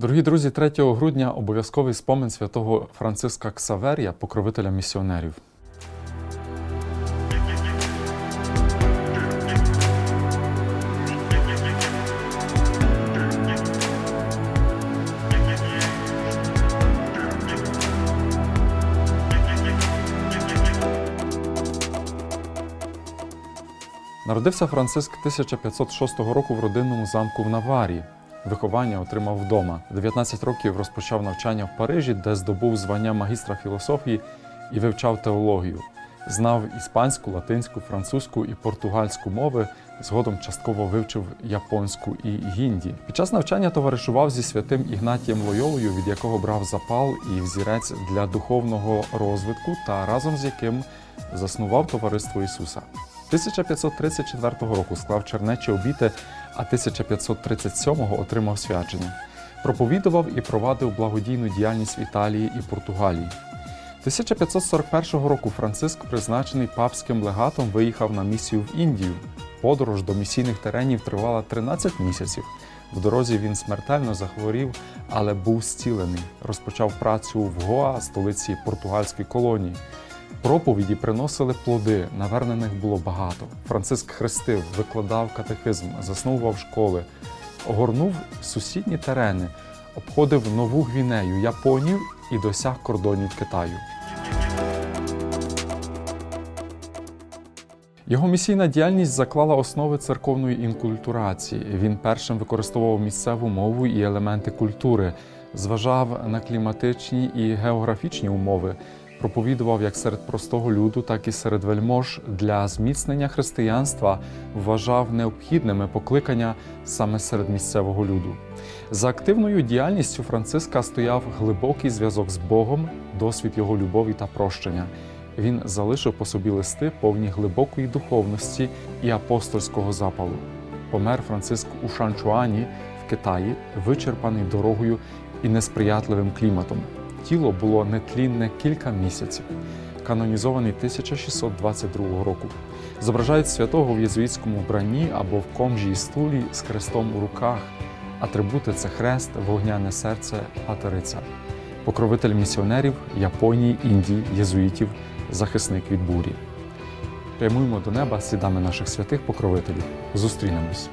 Дорогі друзі, 3 грудня обов'язковий спомин святого Франциска Ксаверія, покровителя місіонерів. Народився Франциск 1506 року в родинному замку в Наварі. Виховання отримав вдома. 19 років розпочав навчання в Парижі, де здобув звання магістра філософії і вивчав теологію. Знав іспанську, латинську, французьку і португальську мови. Згодом частково вивчив японську і гінді. Під час навчання товаришував зі святим Ігнатієм Лойолою, від якого брав запал і взірець для духовного розвитку, та разом з яким заснував товариство Ісуса. 1534 року склав чернечі обіти, а 1537-го отримав свячення. Проповідував і провадив благодійну діяльність в Італії і Португалії. 1541 року Франциск, призначений папським легатом, виїхав на місію в Індію. Подорож до місійних теренів тривала 13 місяців. В дорозі він смертельно захворів, але був зцілений. Розпочав працю в Гоа, столиці португальської колонії. Проповіді приносили плоди, навернених було багато. Франциск хрестив, викладав катехизм, засновував школи, огорнув сусідні терени, обходив Нову Гвінею, Японію і досяг кордонів Китаю. Його місійна діяльність заклала основи церковної інкультурації. Він першим використовував місцеву мову і елементи культури, зважав на кліматичні і географічні умови, проповідував як серед простого люду, так і серед вельмож для зміцнення християнства, вважав необхідними покликання саме серед місцевого люду. За активною діяльністю Франциска стояв глибокий зв'язок з Богом, досвід його любові та прощення. Він залишив по собі листи, повні глибокої духовності і апостольського запалу. Помер Франциск у Шанчуані в Китаї, вичерпаний дорогою і несприятливим кліматом. Тіло було нетлінне кілька місяців, канонізований 1622 року. Зображають святого в єзуїтському вбранні або в комжі і стулі з хрестом у руках. Атрибути це хрест, вогняне серце, патериця. Покровитель місіонерів Японії, Індії, єзуїтів, захисник від бурі. Прямуємо до неба слідами наших святих покровителів. Зустрінемось.